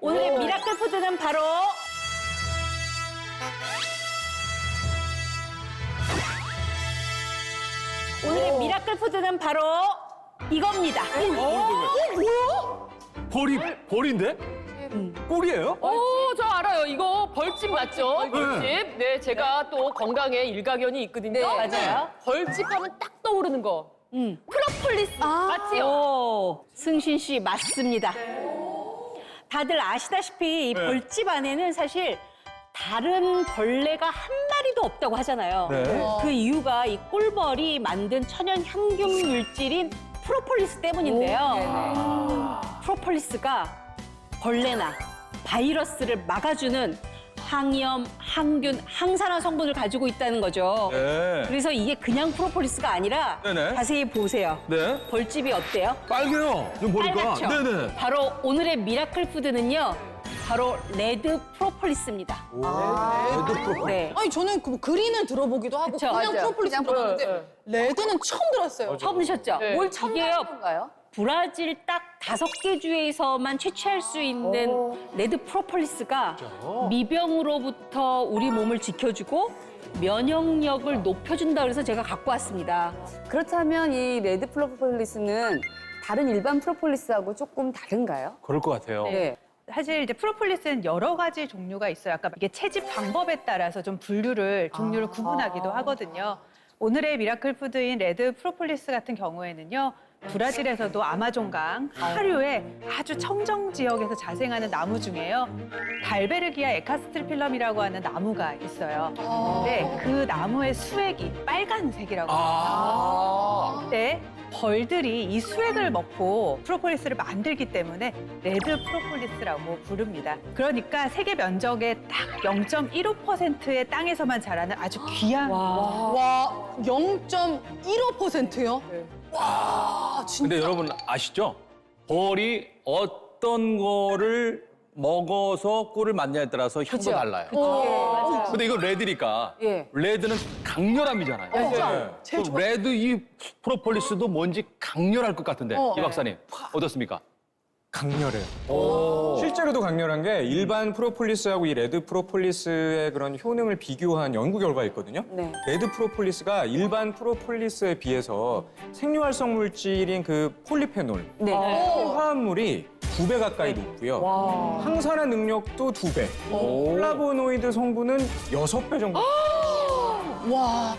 오늘의 미라클 푸드는 바로 오늘의 미라클 푸드는 바로 이겁니다. 볼이 볼인데? 꿀이에요? 오, 저 알아요. 이거 벌집 맞죠? 벌집. 네, 제가 또 건강에 일가견이 있거든요. 네, 맞아요. 벌집 하면 딱 떠오르는 거. 음. 프로폴리스. 맞지요? 오, 승신 씨 맞습니다. 다들 아시다시피 이 네. 벌집 안에는 사실 다른 벌레가 한 마리도 없다고 하잖아요. 네. 그 이유가 이 꿀벌이 만든 천연 향균 물질인 프로폴리스 때문인데요. 프로폴리스가 벌레나 바이러스를 막아주는 항염, 항균, 항산화 성분을 가지고 있다는 거죠. 네. 그래서 이게 그냥 프로폴리스가 아니라 네네. 자세히 보세요. 네. 벌집이 어때요? 빨개요. 좀 보니까. 빨갛죠? 네네. 바로 오늘의 미라클 푸드는요. 바로 레드 프로폴리스입니다. 레드 프로폴. 네. 아니 저는 그 그린은 들어보기도 하고 그쵸, 그냥 맞아요. 프로폴리스 그냥 들어봤는데 네, 레드는 처음 들었어요. 처음 드셨죠? 네. 뭘 이게요. 건가요? 브라질 딱 다섯 개 주에서만 채취할 수 있는 레드 프로폴리스가 미병으로부터 우리 몸을 지켜주고 면역력을 높여준다 그래서 제가 갖고 왔습니다. 그렇다면 이 레드 프로폴리스는 다른 일반 프로폴리스하고 조금 다른가요? 그럴 것 같아요. 네. 사실 이제 프로폴리스는 여러 가지 종류가 있어요. 아까 이게 채집 방법에 따라서 좀 분류를 종류를 구분하기도 하거든요. 오늘의 미라클 푸드인 레드 프로폴리스 같은 경우에는요. 브라질에서도 아마존강 하류의 아주 청정 지역에서 자생하는 나무 중에요. 달베르기아 에카스트필럼이라고 하는 나무가 있어요. 근데 그 나무의 수액이 빨간색이라고 해요. 아. 그때 벌들이 이 수액을 먹고 프로폴리스를 만들기 때문에 레드 프로폴리스라고 부릅니다. 그러니까 세계 면적의 딱 0.15%의 땅에서만 자라는 아주 귀한 와 0.15%요? 와 근데 여러분 아시죠? 벌이 어떤 거를 먹어서 꿀을 맞냐에 따라서 향도 달라요. 근데 이거 레드니까 예. 레드는 강렬함이잖아요. 네. 제일 그럼 레드 이 프로폴리스도 뭔지 강렬할 것 같은데 어. 이 박사님 어떻습니까? 강렬해요. 실제로도 강렬한 게 일반 프로폴리스하고 이 레드 프로폴리스의 그런 효능을 비교한 연구 결과가 있거든요. 네. 레드 프로폴리스가 일반 프로폴리스에 비해서 생리활성 물질인 그 폴리페놀 네. 화합물이 두 배 가까이 높고요. 항산화 능력도 두 배. 플라보노이드 성분은 여섯 배 정도. 와